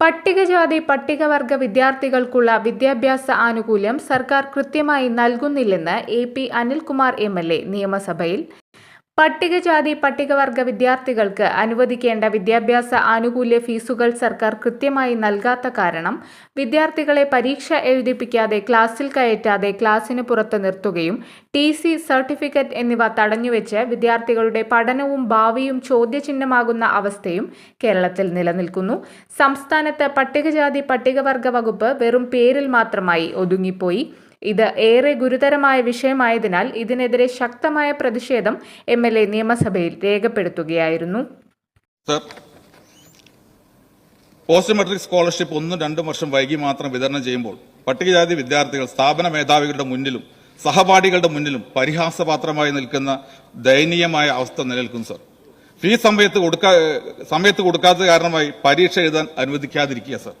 പട്ടികജാതി പട്ടികവർഗ വിദ്യാർത്ഥികൾക്കുള്ള വിദ്യാഭ്യാസ ആനുകൂല്യം സർക്കാർ കൃത്യമായി നൽകുന്നില്ലെന്ന് A P Anilkumar M L A നിയമസഭയിൽ പട്ടികജാതി പട്ടികവർഗ വിദ്യാർത്ഥികൾക്ക് അനുവദിക്കേണ്ട വിദ്യാഭ്യാസ ആനുകൂല്യ ഫീസുകൾ സർക്കാർ കൃത്യമായി നൽകാത്ത കാരണം വിദ്യാർത്ഥികളെ പരീക്ഷ എഴുതിപ്പിക്കാതെ ക്ലാസ്സിൽ കയറ്റാതെ ക്ലാസ്സിന് പുറത്ത് നിർത്തുകയും ടി സി സർട്ടിഫിക്കറ്റ് എന്നിവ തടഞ്ഞുവെച്ച് വിദ്യാർത്ഥികളുടെ പഠനവും ഭാവിയും ചോദ്യചിഹ്നമാകുന്ന അവസ്ഥയും കേരളത്തിൽ നിലനിൽക്കുന്നു. സംസ്ഥാനത്ത് പട്ടികജാതി പട്ടികവർഗ വകുപ്പ് വെറും പേരിൽ മാത്രമായി ഒതുങ്ങിപ്പോയി. ഇത് ഏറെ ഗുരുതരമായ വിഷയമായതിനാൽ ഇതിനെതിരെ ശക്തമായ പ്രതിഷേധം എം എൽ എ നിയമസഭയിൽ രേഖപ്പെടുത്തുകയായിരുന്നു. പോസ്റ്റ് മെട്രിക് സ്കോളർഷിപ്പ് ഒന്നും രണ്ടും വർഷം വൈകി മാത്രം വിതരണം ചെയ്യുമ്പോൾ പട്ടികജാതി വിദ്യാർത്ഥികൾ സ്ഥാപന മേധാവികളുടെ മുന്നിലും സഹപാഠികളുടെ മുന്നിലും പരിഹാസപാത്രമായി നിൽക്കുന്ന ദയനീയമായ അവസ്ഥ നിലനിൽക്കുന്നു സർ. ഫീസ് സമയത്ത് കൊടുക്കാ സമയത്ത് കൊടുക്കാത്ത കാരണമായി പരീക്ഷ എഴുതാൻ അനുവദിക്കാതിരിക്കുക സർ.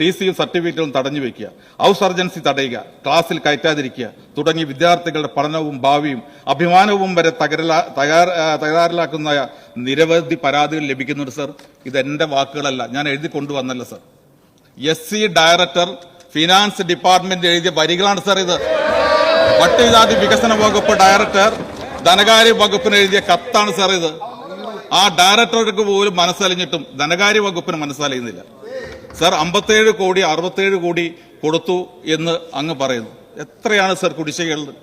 ടി സിയും സർട്ടിഫിക്കറ്റും തടഞ്ഞു വെക്കുക. ഹൗസ് സർജൻസി തടയുക. ക്ലാസ്സിൽ കയറ്റാതിരിക്കുക. തുടങ്ങി വിദ്യാർത്ഥികളുടെ പഠനവും ഭാവിയും അഭിമാനവും വരെ തകരാറിലാക്കുന്ന നിരവധി പരാതികൾ ലഭിക്കുന്നുണ്ട് സർ. ഇത് എന്റെ വാക്കുകളല്ല. ഞാൻ എഴുതി കൊണ്ടുവന്നല്ല sir. S C director finance department എഴുതിയ വരികളാണ് സർ ഇത്. പട്ടികജാതി വികസന വകുപ്പ് ഡയറക്ടർ ധനകാര്യ വകുപ്പിന് എഴുതിയ കത്താണ് സർ ഇത്. ആ ഡയറക്ടർക്ക് പോലും മനസ്സലിഞ്ഞിട്ടും ധനകാര്യ വകുപ്പിന് മനസ്സലിയുന്നില്ല. സർ അമ്പത്തേഴ് കോടി അറുപത്തേഴ് കോടി കൊടുത്തു എന്ന് അങ്ങ് പറയുന്നു. എത്രയാണ് സർ കുടിശ്ശികയുള്ളത്?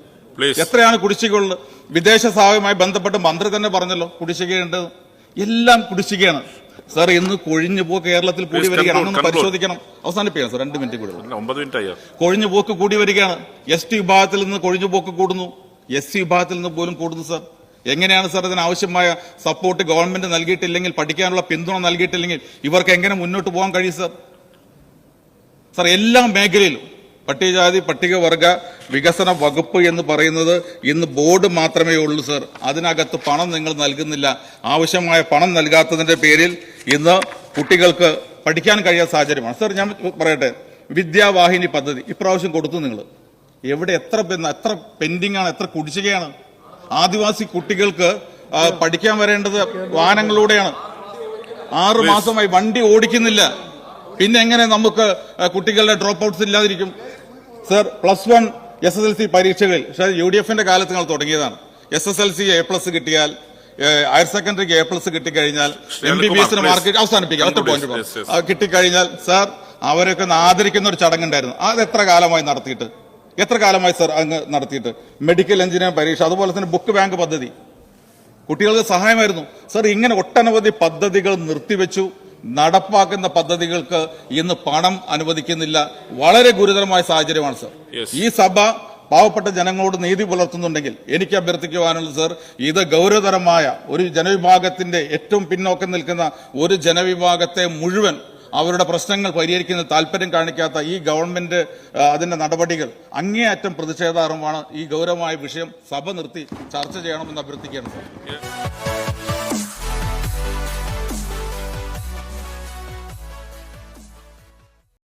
എത്രയാണ് കുടിശ്ശികയുള്ളത്? വിദേശ സഹായവുമായി ബന്ധപ്പെട്ട് മന്ത്രി തന്നെ പറഞ്ഞല്ലോ കുടിശ്ശികയുണ്ട്. എല്ലാം കുടിശ്ശികയാണ്. സർ ഇന്ന് കൊഴിഞ്ഞു പോ കേരളത്തിൽ കൂടി വരികയാണെന്ന്. പരിശോധിക്കണം. അവസാനിപ്പിക്കാം സർ രണ്ട് മിനിറ്റ് കൂടി കൊഴിഞ്ഞു പോക്ക് കൂടി വരികയാണ്. എസ് ടി വിഭാഗത്തിൽ നിന്ന് കൊഴിഞ്ഞു പോക്ക് കൂടുന്നു. എസ് സി വിഭാഗത്തിൽ നിന്ന് പോലും കൂടുന്നു സർ. എങ്ങനെയാണ് സാർ ഇതിന് ആവശ്യമായ സപ്പോർട്ട് ഗവൺമെന്റ് നൽകിയിട്ടില്ലെങ്കിൽ പഠിക്കാനുള്ള പിന്തുണ നൽകിയിട്ടില്ലെങ്കിൽ ഇവർക്ക് എങ്ങനെ മുന്നോട്ട് പോകാൻ കഴിയും സാർ? സാർ എല്ലാ മേഖലയിലും പട്ടികജാതി പട്ടികവർഗ വികസന വകുപ്പ് എന്ന് പറയുന്നത് ഇന്ന് ബോർഡ് മാത്രമേ ഉള്ളൂ സർ. അതിനകത്ത് പണം നിങ്ങൾ നൽകുന്നില്ല. ആവശ്യമായ പണം നൽകാത്തതിന്റെ പേരിൽ ഇന്ന് കുട്ടികൾക്ക് പഠിക്കാൻ കഴിയാത്ത സാഹചര്യമാണ്. സർ ഞാൻ പറയട്ടെ വിദ്യാവാഹിനി പദ്ധതി ഇപ്രാവശ്യം കൊടുത്തു നിങ്ങൾ എവിടെ എത്ര എത്ര പെൻഡിംഗ് ആണ് എത്ര കുടിശ്ശികയാണ് ആദിവാസി കുട്ടികൾക്ക് പഠിക്കാൻ വരേണ്ടത് വാഹനങ്ങളിലൂടെയാണ്. ആറു മാസമായി വണ്ടി ഓടിക്കുന്നില്ല. പിന്നെ എങ്ങനെ നമുക്ക് കുട്ടികളുടെ dropouts ഇല്ലാതിരിക്കും? Sir plus one S S L C പരീക്ഷകളിൽ പക്ഷേ യു ഡി എഫിന്റെ കാലത്ത് നിങ്ങൾ തുടങ്ങിയതാണ്. S S L C A plus കിട്ടിയാൽ ഹയർ സെക്കൻഡറിക്ക് എ പ്ലസ് കിട്ടിക്കഴിഞ്ഞാൽ എം ബി ബി എസിന്. മാർക്ക് അവസാനിപ്പിക്കാം. പോയിന്റ് കിട്ടിക്കഴിഞ്ഞാൽ സാർ അവരൊക്കെ ഒന്ന് ആദരിക്കുന്ന ഒരു ചടങ്ങുണ്ടായിരുന്നു അത് എത്ര കാലമായി നടത്തിയിട്ട്? എത്ര കാലമായി സർ അങ്ങ് നടത്തിയിട്ട്? മെഡിക്കൽ എഞ്ചിനീയർ പരീക്ഷ അതുപോലെ തന്നെ ബുക്ക് ബാങ്ക് പദ്ധതി. കുട്ടികൾക്ക് സഹായമായിരുന്നു. സർ ഇങ്ങനെ ഒട്ടനവധി പദ്ധതികൾ നിർത്തിവെച്ചു. നടപ്പാക്കുന്ന പദ്ധതികൾക്ക് ഇന്ന് പണം അനുവദിക്കുന്നില്ല. വളരെ ഗുരുതരമായ സാഹചര്യമാണ് സർ. ഈ സഭ പാവപ്പെട്ട ജനങ്ങളോട് നീതി പുലർത്തുന്നുണ്ടെങ്കിൽ എനിക്ക് അഭ്യർത്ഥിക്കുവാനുള്ളത് സർ ഇത് ഗൗരവതരമായ ഒരു ജനവിഭാഗത്തിന്റെ ഏറ്റവും പിന്നോക്കം നിൽക്കുന്ന ഒരു ജനവിഭാഗത്തെ മുഴുവൻ അവരുടെ പ്രശ്നങ്ങൾ പരിഹരിക്കുന്ന താല്പര്യം കാണിക്കാത്ത ഈ ഗവൺമെന്റ് അതിന്റെ നടപടികൾ അങ്ങേയറ്റം പ്രതിഷേധാർഹമാണ്. ഈ ഗൗരവമായ വിഷയം സഭ നിർത്തി ചർച്ച ചെയ്യണമെന്ന് അഭ്യർത്ഥിക്കുകയാണ്.